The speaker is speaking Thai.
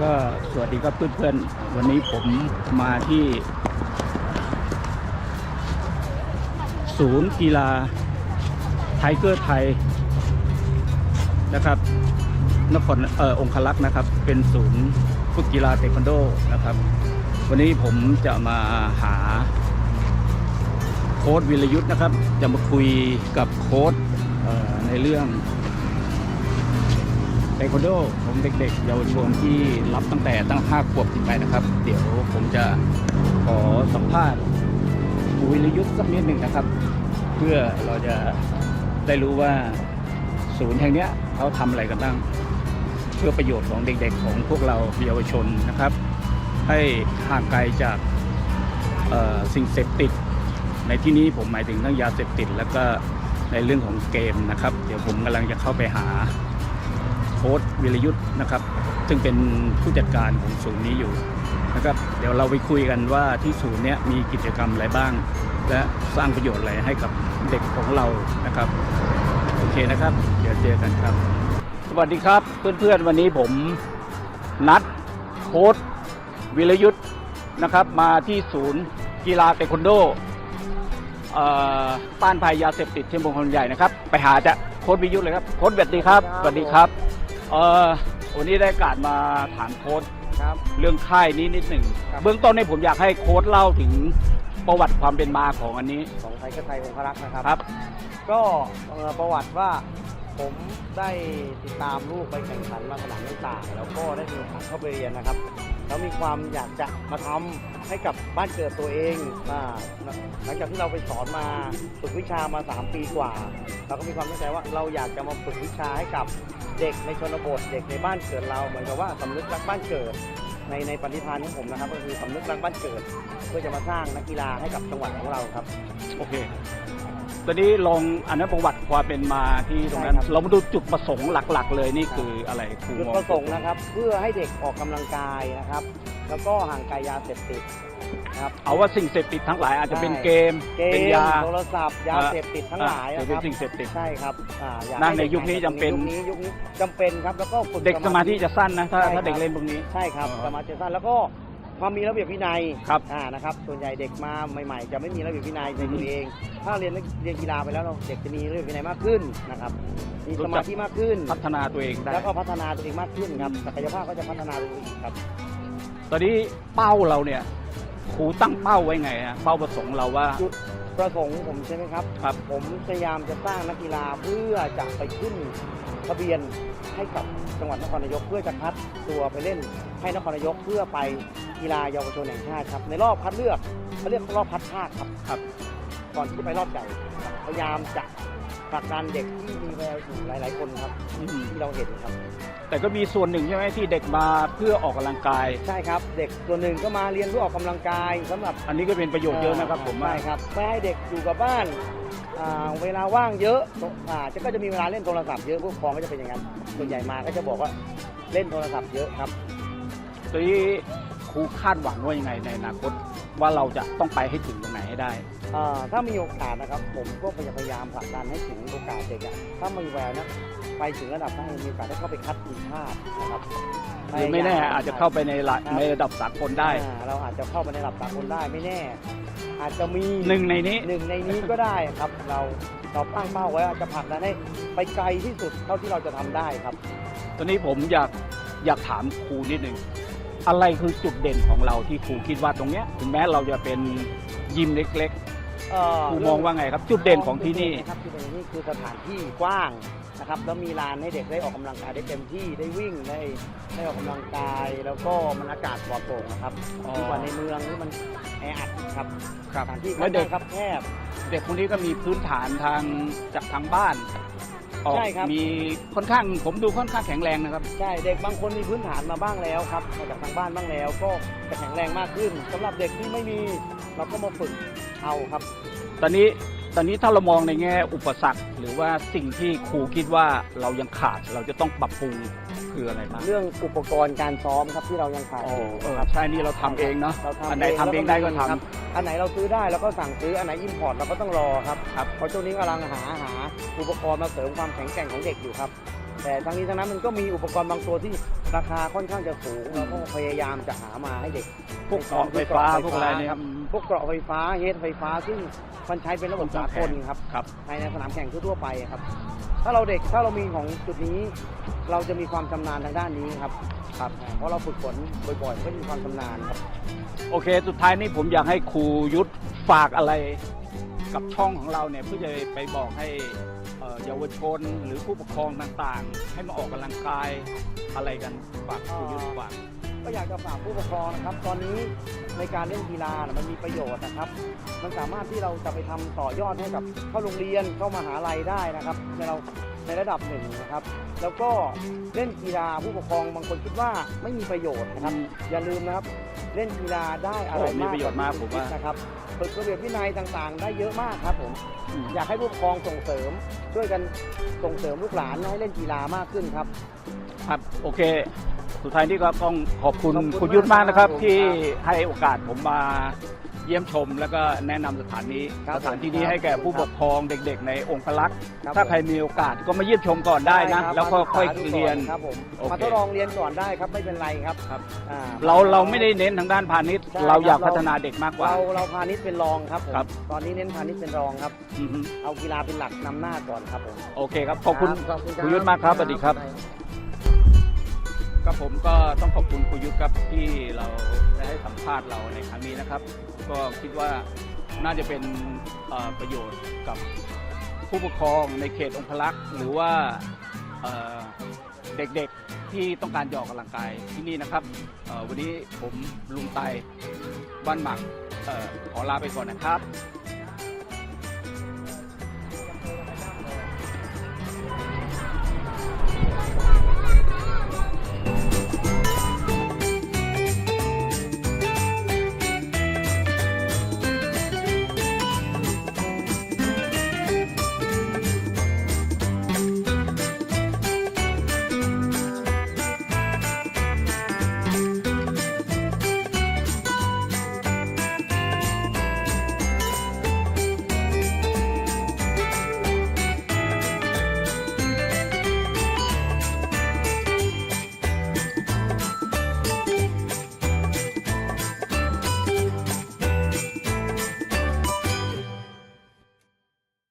ก็สวัสดีครับเพื่อนๆ วันนี้ผมมาที่ ศูนย์กีฬาไทเกอร์ไทยนะครับ นครเอ่อองคลักษ์นะครับ เป็นศูนย์ฝึกกีฬาเทควันโดนะครับ วันนี้ผมจะมาหาโค้ดวิรยุทธ์นะครับ จะมาคุยกับโค้ดในเรื่อง เทควันโดของเด็กๆ เยาวชนที่รับตั้งแต่ตั้งห้าขวบขึ้นไปนะครับ เดี๋ยวผมจะขอสัมภาษณ์ครูวิรยุทธ์สักนิดหนึ่งนะครับ เพื่อเราจะได้รู้ว่าศูนย์แห่งเนี้ยเขาทำอะไรกันบ้าง เพื่อประโยชน์ของเด็กๆ ของพวกเราเยาวชนนะครับ ให้ห่างไกลจากสิ่งเสพติด ในที่นี้ผมหมายถึงทั้งยาเสพติด แล้วก็ในเรื่องของเกมนะครับ เดี๋ยวผมกำลังจะเข้าไปหา โค้ดวิรยุทธ์นะครับ ซึ่งเป็นผู้จัดการของศูนย์นี้อยู่นะครับ เดี๋ยวเราไปคุยกันว่าที่ศูนย์เนี้ยมีกิจกรรมอะไรบ้าง และสร้างประโยชน์อะไรให้กับเด็กของเรานะครับ โอเคนะครับ เดี๋ยวเจอกันครับ สวัสดีครับเพื่อนๆวันนี้ผมนัดโค้ดวิรยุทธ์นะครับ มาที่ศูนย์กีฬาเทควันโดเอ่อป้านภัยยาเสพติดที่มงคลใหญ่นะครับ ไปหาจะโค้ดวิรยุทธ์เลยครับ โค้ดสวัสดีครับสวัสดีครับ เอ่อวันนี้ได้โอการมาถามโค้ดครับ เรื่องค่ายนี้นิดหนึ่ง ครับ เบื้องต้นในผมอยากให้โค้ดเล่าถึงประวัติความเป็นมาของอันนี้ ของไทยก็ไทยองครักษ์นะครับ ครับ ก็เอ่อประวัติว่าผมได้ติดตามลูกไปแข่งขันมาสนามต่างๆแล้วก็ได้มีโอกาสเข้าไปเรียนนะครับ แล้วมีความอยากจะมาทำให้กับบ้านเกิดตัวเองหลังจากที่เราไปสอนมาฝึกวิชามา 3 ปีกว่า เราก็มีความตั้งใจว่าเราอยากจะมาฝึกวิชาให้กับเด็กในชนบทเด็กในบ้านเกิดเราเหมือนกับว่าสำนึกรักบ้านเกิดในในปณิธานของผมนะครับ ก็คือสำนึกรักบ้านเกิด เพื่อจะมาสร้างนักกีฬาให้กับจังหวัดของเราครับ โอเค ตอนนี้ลองอันนั้นประวัติความเป็นมาที่ตรงนั้น ใช่ครับ เรามาดูจุดประสงค์หลักๆ เลยนี่คืออะไรครูจุดมองประสงค์นะครับ เพื่อให้เด็กออกกำลังกายนะครับ แล้วก็ห่างไกลยาเสพติดนะครับ เอาว่าสิ่งเสพติดทั้งหลายอาจจะเป็นเกมเกเป็นมยา โทรศัพท์ยาเสพติดทั้งหลายอ่นะถือคเป็นรับสิ่งเสพติด ใช่ครับอ่าอยากนะให้ในเด็กยุคนี้จำเป็น ยุคนี้ยุคนี้จำเป็นครับแล้วก็ฝึกเด็กสมาธิจะสั้นนะถ้าใช่ครับถ้าเด็กเล่นพวกนี้ ใช่ครับอ๋อสมาธิสั้นแล้วก็ ความมีระเบียบวินัยครับอ่านะครับ ส่วนใหญ่เด็กมาใหม่ๆ จะไม่มีระเบียบวินัยในตัวเอง ถ้าเรียนเรียนกีฬาไปแล้วเราเด็กจะมีระเบียบวินัยมากขึ้นนะครับ มีสมาธิมากขึ้น พัฒนาตัวเองได้ แล้วก็พัฒนาตัวเองมากขึ้นครับ ศักยภาพก็จะพัฒนาตัวเองครับ ตอนนี้เป้าเราเนี่ยครูตั้งเป้าไว้ไงฮะ เป้าประสงค์เราว่าจุด ประสงค์ผมใช่ไหมครับ ครับ ผมพยายามจะสร้างนักกีฬาเพื่อจะไปขึ้นทะเบียนให้กับจังหวัดนครนายกเพื่อจะคัดตัวไปเล่นให้นครนายกเพื่อไปกีฬาเยาวชนแห่งชาติครับ ในรอบคัดเลือกเขาเรียกรอบคัดภาคครับ ครับ ก่อนที่จะไปรอบใหญ่ครับพยายามจะ ผลักดันเด็กที่มีแววอยู่หลาย ๆ คนครับอืมที่เราเห็นครับ แต่ก็มีส่วนหนึ่งใช่ไหมที่เด็กมาเพื่อออกกำลังกาย ใช่ครับ เด็กส่วนหนึ่งก็มาเรียนเพื่อออกกำลังกายสำหรับอันนี้ก็เป็นประโยชน์เยอะนะครับผมว่าใช่ครับไม่ให้เด็กอยู่กับบ้านอ่าเวลาว่างเยอะอ่าจะก็จะมีเวลาเล่นโทรศัพท์เยอะผู้ปกครองก็จะเป็นอย่างนั้นส่วนใหญ่มาก็จะบอกว่าเล่นโทรศัพท์เยอะครับตอน นี้ครูคาดหวังว่ายังไงในอนาคต ว่าเราจะต้องไปให้ถึงตรงไหนให้ได้ อ่าถ้ามีโอกาสนะครับ ผมก็พยายามผลักดันให้ถึงโอกาสเด็กอะถ้ามีแววนะไปถึงระดับได้มีโอกาสได้เข้าไปคัดทีมชาตินะครับหรือไม่แน่อาจจะเข้าไปในระในระดับสากลได้ อ่าเราอาจจะเข้าไปในระดับสากลได้ไม่แน่ อาจจะมีหนึ่งในนี้ หนึ่งในนี้ก็ได้ครับ เราเราตั้งเป้าไว้ว่าจะผลักดันให้ไปไกลที่สุดเท่าที่เราจะทำได้ครับ ตอนนี้ผมอยากอยากถามครูนิดหนึ่ง อะไรคือจุดเด่นของเราที่ครูคิดว่าตรงเนี้ยถึงแม้เราจะเป็นยิมเล็กเอ่ๆครูมองว่าไงครับ จุดเด่นของที่นี่ครับจุดเด่นของที่นี่คือสถานที่กว้างนะครับแล้วมีลานให้เด็กได้ออกกำลังกายได้เต็มที่ได้วิ่งได้ได้ออกกำลังกาย แล้วก็มันอากาศปลอดโปร่งนะครับอ๋อ ดีกว่าในเมืองที่มันแออัดครับครับสถานที่แล้วเด็กครับแคบ เด็กคนนี้ก็มีพื้นฐานทางจากทางบ้าน ออกใช่ครับ มีค่อนข้างผมดูค่อนข้างแข็งแรงนะครับ ใช่เด็กบางคนมีพื้นฐานมาบ้างแล้วครับมาจากทางบ้านบ้างแล้ว ก็จะแข็งแรงมากขึ้นสำหรับเด็กที่ไม่มีเราก็มาฝึกเอาครับ ตอนนี้ตอนนี้ถ้าเรามองในแง่อุปสรรค หรือว่าสิ่งที่ครูคิดว่าเรายังขาดเราจะต้องปรับปรุงคืออะไรบ้างเรื่องอุปกรณ์การซ้อมครับที่เรายังขาดโอ้อยู่เออครับ ใช่นี่เราทำเองเนาะเราทำอันไหนทำเองได้ก็ทำ ครับอันไหนเราซื้อได้เราก็สั่งซื้อ อันไหนอิมพอร์ตเราก็ต้องรอครับครับเพราะช่วงนี้กำลังหาหา อุปกรณ์มาเสริมความแข็งแกร่งของเด็กอยู่ครับแต่แต่ทั้งนี้ทั้งนั้นมันก็มีอุปกรณ์บางตัวที่ราคาค่อนข้างจะสูงเราก็พยายามจะหามาให้เด็กพวกเกราะไฟฟ้าพวกอะไรเนี่ยครับพวกเกราะไฟฟ้าเฮดไฟฟ้า ซึ่งมันใช้เป็นระบบสากลครับครับในในสนามแข่งทั่วๆไปครับ ถ้าเราเด็กถ้าเรามีของจุดนี้ เราจะมีความชำนาญทางด้านนี้ครับครับเพราะเราฝึกฝนบ่อยๆก็มีความชำนาญครับ โอเค สุดท้ายนี้ผมอยากให้ครูยุทธฝากอะไร กับช่องของเราเนี่ยเพื่อจะไปบอกให้ เยาวชนหรือผู้ปกครองต่างๆ ให้มาออกกำลังกายอะไรกันฝากครูยุทธฝากก็อยากจะฝากผู้ปกครองนะครับ ตอนนี้ในการเล่นกีฬามันมีประโยชน์นะครับ มันสามารถที่เราจะไปทำต่อยอดให้กับเข้าโรงเรียนเข้ามหาลัยได้นะครับในเรา ในระดับหนึ่งนะครับ แล้วก็เล่นกีฬาผู้ปกครองบางคนคิดว่าไม่มีประโยชน์นะครับ อย่าลืมนะครับ เล่นกีฬาได้อะไรโอ้มีมากประโยชน์มากว่ที่ผมว่าคิดนะครับฝึกระเบียบวินัยต่างๆ ได้เยอะมากครับผมอยากให้ผู้ปกครองส่งเสริม ช่วยกันส่งเสริมลูกหลานให้เล่นกีฬามากขึ้นครับ ครับโอเค สุดท้ายนี้ก็ต้องขอบคุณขอบคุณคุณยุทธมากนะครับมากครับที่ให้โอกาสผมมา เยี่ยมชม แล้วก็แนะนำสถานนี้ครับสถานที่นี้ครับให้แก่ผู้ปกครองเด็กๆ ในองค์พลักษณ์ครับถ้าผม ใครมีโอกาสก็มาเยี่ยมชมก่อนได้นะครับแล้วก็มาศึกษาค่อยดูก่เรียน ครับผมโอเค มาทดลองเรียนก่อนได้ครับไม่เป็นไรครับครับ อ่ เราเราไม่ได้เน้นทางด้านพาณิชย์ ใช่เราอยากครับ พัฒนาเด็กมากกว่า เราเราพาณิชย์เป็นรองครับผมครับ ตอนนี้เน้นพาณิชย์เป็นรองครับ อือฮึเอากีฬาเป็นหลักนำหน้าก่อนครับผมโอเคครับ ขอบคุณรับขอบคุณครูยุทธมากครับสวัสดีครับ ครับผมก็ต้องขอบคุณครูยุทธครับที่เราได้ให้สัมภาษณ์เราในครั้งนี้นะครับ ก็คิดว่าน่าจะเป็นประโยชน์กับผู้ปกครองในเขตองคลักษ์หรือว่าเด็กๆที่ต้องการจะออกกำลังกายที่นี่นะครับ วันนี้ผมลุงไตบ้านหมักขอลาไปก่อนนะครับ